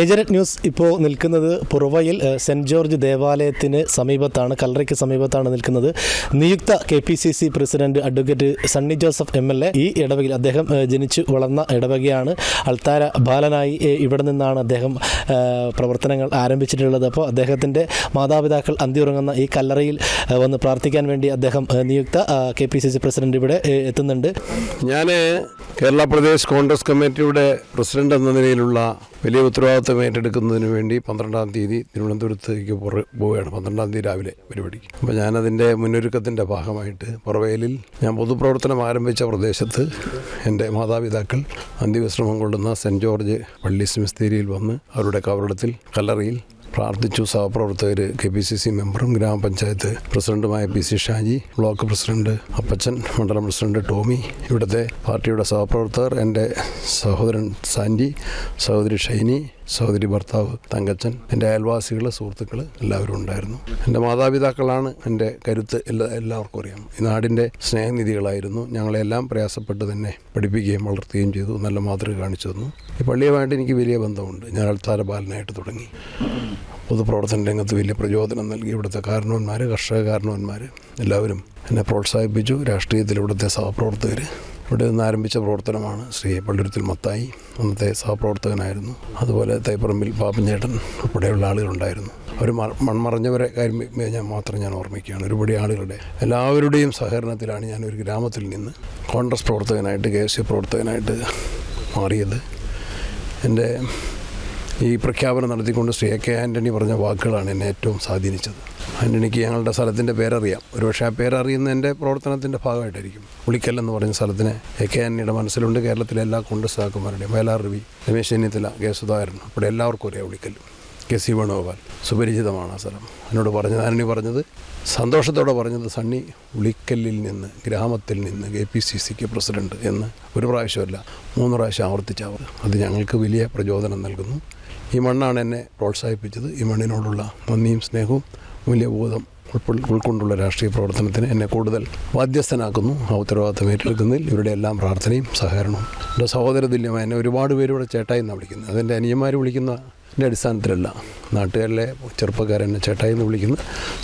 ഏജനറ്റ് news ഇപ്പോൾ നിൽക്കുന്നത് പുറവയിൽ cent cent George ദേവാലയത്തിന് സമീപത്താണ് കല്ലറയ്ക്ക് സമീപത്താണ് നിൽക്കുന്നത്. നിയുക്ത K P C C president advocate Sunny Joseph M L A ഈ ഇടവകയിൽ അദ്ദേഹം ജനിച്ച് വളർന്ന ഇടവകയാണ്. അൾത്താര ബാലനായി ഇവിടെ നിന്നാണ് അദ്ദേഹം പ്രവർത്തനങ്ങൾ ആരംഭിച്ചിട്ടുള്ളത്. അപ്പോൾ അദ്ദേഹത്തിന്റെ മാതാപിതാക്കൾ അന്തിയുറങ്ങുന്ന ഈ കല്ലറയിൽ വന്ന് പ്രാർത്ഥിക്കാൻ വേണ്ടി അദ്ദേഹം നിയുക്ത K P C C president ഇവിടെ എത്തുന്നുണ്ട്. ഞാൻ കേരള പ്രദേശ് കോൺഗ്രസ് കമ്മിറ്റിയുടെ പ്രസിഡന്റ് എന്ന നിലയിലുള്ള വലിയ ഉത്തരവാദിത്വം ഏറ്റെടുക്കുന്നതിന് വേണ്ടി പന്ത്രണ്ടാം തീയതി തിരുവനന്തപുരത്തേക്ക് പോവുകയാണ്. പന്ത്രണ്ടാം തീയതി രാവിലെ പരിപാടിക്ക്. അപ്പോൾ ഞാനതിന്റെ മുന്നൊരുക്കത്തിന്റെ ഭാഗമായിട്ട് പുറവേലിൽ ഞാൻ പൊതുപ്രവർത്തനം ആരംഭിച്ച പ്രദേശത്ത് എന്റെ മാതാപിതാക്കൾ അന്ത്യവിശ്രമം കൊള്ളുന്ന സെന്റ് ജോർജ് പള്ളി സെമിസ്തേരിയിൽ വന്ന് അവരുടെ കവറിടത്തിൽ കല്ലറയിൽ പ്രാർത്ഥിച്ചു സഹപ്രവർത്തകർ കെ പി സി സി മെമ്പറും ഗ്രാമപഞ്ചായത്ത് പ്രസിഡന്റുമായ P C Shaji block president Appachan മണ്ഡലം പ്രസിഡന്റ് ടോമി ഇവിടുത്തെ പാർട്ടിയുടെ സഹപ്രവർത്തകർ എന്റെ സഹോദരൻ സാൻഡി സഹോദരി ഷൈനി സഹോദരി ഭർത്താവ് തങ്കച്ചൻ എന്റെ അയൽവാസികൾ സുഹൃത്തുക്കൾ എല്ലാവരും ഉണ്ടായിരുന്നു. എന്റെ മാതാപിതാക്കളാണ് എന്റെ കരുത്ത് എല്ലാ എല്ലാവർക്കും അറിയാം. ഈ നാടിന്റെ സ്നേഹനിധികളായിരുന്നു. ഞങ്ങളെല്ലാം പ്രയാസപ്പെട്ട് തന്നെ പഠിപ്പിക്കുകയും വളർത്തുകയും ചെയ്തു. നല്ല മാതൃക കാണിച്ചു തന്നു. ഈ പള്ളിയുമായിട്ട് എനിക്ക് വലിയ ബന്ധമുണ്ട്. ഞാൻ അൾത്താര ബാലനായിട്ട് തുടങ്ങി. പൊതുപ്രവർത്തന രംഗത്ത് വലിയ പ്രചോദനം നൽകി. ഇവിടുത്തെ കാരണവന്മാർ കർഷക കാരണവന്മാർ എല്ലാവരും എന്നെ പ്രോത്സാഹിപ്പിച്ചു. രാഷ്ട്രീയത്തിൽ ഇവിടുത്തെ സഹപ്രവർത്തകർ ഇവിടെ നിന്ന് ആരംഭിച്ച പ്രവർത്തനമാണ് ശ്രീ പള്ളിരുത്തിൽ മത്തായി. അന്നത്തെ സഹപ്രവർത്തകനായിരുന്നു. അതുപോലെ തൈപ്പറമ്പിൽ പാപ്പഞ്ചേട്ടൻ ഉൾപ്പെടെയുള്ള ആളുകളുണ്ടായിരുന്നു. അവർ മൺമറഞ്ഞവരെ കാര്യം ഞാൻ മാത്രം ഞാൻ ഓർമ്മിക്കുകയാണ്. ഒരുപാട് ആളുകളുടെ എല്ലാവരുടെയും സഹകരണത്തിലാണ് ഞാൻ ഒരു ഗ്രാമത്തിൽ നിന്ന് കോൺഗ്രസ് പ്രവർത്തകനായിട്ട് കെ എസ് പ്രവർത്തകനായിട്ട് മാറിയത്. എന്റെ ഈ പ്രഖ്യാപനം നടത്തിക്കൊണ്ട് ശ്രീ എ കെ ആന്റണി പറഞ്ഞ വാക്കുകളാണ് എന്നെ ഏറ്റവും സ്വാധീനിച്ചത്. ആന്റണിക്ക് ഞങ്ങളുടെ സ്ഥലത്തിന്റെ പേരറിയാം. ഒരുപക്ഷെ ആ പേരറിയുന്ന എന്റെ പ്രവർത്തനത്തിന്റെ ഭാഗമായിട്ടായിരിക്കും. ഉളിക്കൽ എന്ന് പറഞ്ഞ സ്ഥലത്തിന് എ കെ ആന്റണിയുടെ മനസ്സിലുണ്ട്. കേരളത്തിലെ എല്ലാ കോൺഗ്രസ് നേതാക്കന്മാരുടെയും വയലാർ രവി രമേശ് ചെന്നിത്തല കെ സുധാകരൻ എല്ലാവർക്കും ഒരേ ഉളിക്കൽ കെ സി വേണുഗോപാൽ സുപരിചിതമാണ് ആ സ്ഥലം. എന്നോട് പറഞ്ഞത് ആന്റണി പറഞ്ഞത് സന്തോഷത്തോടെ പറഞ്ഞത് സണ്ണി ഉളിക്കല്ലിൽ നിന്ന് ഗ്രാമത്തിൽ നിന്ന് കെ പി സി സിക്ക് പ്രസിഡന്റ് എന്ന് ഒരു പ്രാവശ്യമല്ല മൂന്ന് പ്രാവശ്യം ആവർത്തിച്ചവർ അത് ഞങ്ങൾക്ക് വലിയ പ്രചോദനം നൽകുന്നു. ഈ മണ്ണാണ് എന്നെ പ്രോത്സാഹിപ്പിച്ചത്. ഈ മണ്ണിനോടുള്ള നന്ദിയും സ്നേഹവും മൂല്യബോധം ഉൾക്കൊണ്ടുള്ള രാഷ്ട്രീയ പ്രവർത്തനത്തിന് എന്നെ കൂടുതൽ ബാധ്യസ്ഥനാക്കുന്നു. ആ ഉത്തരവാദിത്തം ഏറ്റെടുക്കുന്നതിൽ ഇവരുടെ എല്ലാം പ്രാർത്ഥനയും സഹകരണവും. എന്റെ സഹോദര തുല്യമായ എന്നെ ഒരുപാട് പേര് ഇവിടെ ചേട്ടായി എന്നാണ് വിളിക്കുന്നത്. അതെന്റെ അനിയന്മാർ വിളിക്കുന്ന എന്റെ അടിസ്ഥാനത്തിലല്ല. നാട്ടുകാരിലെ ചെറുപ്പക്കാരെന്നെ ചേട്ടായി എന്ന് വിളിക്കുന്ന.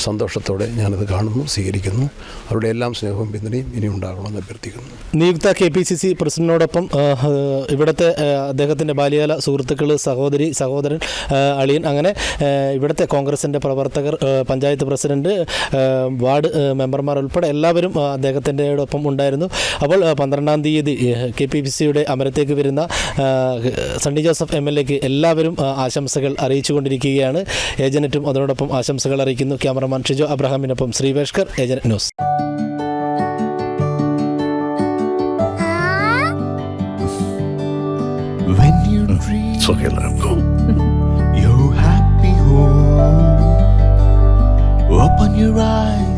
സന്തോഷത്തോടെ ഞാനത് കാണുന്നു സ്വീകരിക്കുന്നു. അവരുടെ എല്ലാം സ്നേഹവും പിന്തുണയും ഇനി ഉണ്ടാകണമെന്ന് അഭ്യർത്ഥിക്കുന്നു. നിയുക്ത കെ പി സി സി പ്രസിഡന്റിനോടൊപ്പം ഇവിടുത്തെ അദ്ദേഹത്തിന്റെ ബാല്യകാല സുഹൃത്തുക്കൾ സഹോദരി സഹോദരൻ അളിയൻ അങ്ങനെ ഇവിടുത്തെ കോൺഗ്രസിന്റെ പ്രവർത്തകർ പഞ്ചായത്ത് പ്രസിഡന്റ് വാർഡ് മെമ്പർമാർ ഉൾപ്പെടെ എല്ലാവരും അദ്ദേഹത്തിന്റെ ഒപ്പം ഉണ്ടായിരുന്നു. അപ്പോൾ പന്ത്രണ്ടാം തീയതി കെ പി പി സിയുടെ അമരത്തേക്ക് വരുന്ന സണ്ണി ജോസഫ് എം എൽ എക്ക് എല്ലാവരും ആ, ആശംസകൾ അറിയിച്ചുകൊണ്ടിരിക്കുകയാണ്. ഏജനറ്റും അതോടൊപ്പം ആശംസകൾ അറിയിക്കുന്നു. ക്യാമറമാൻ ഷിജോ അബ്രഹാമിനൊപ്പം Sreeveshkar agent news. When you dream It's okay, happy home, open your eyes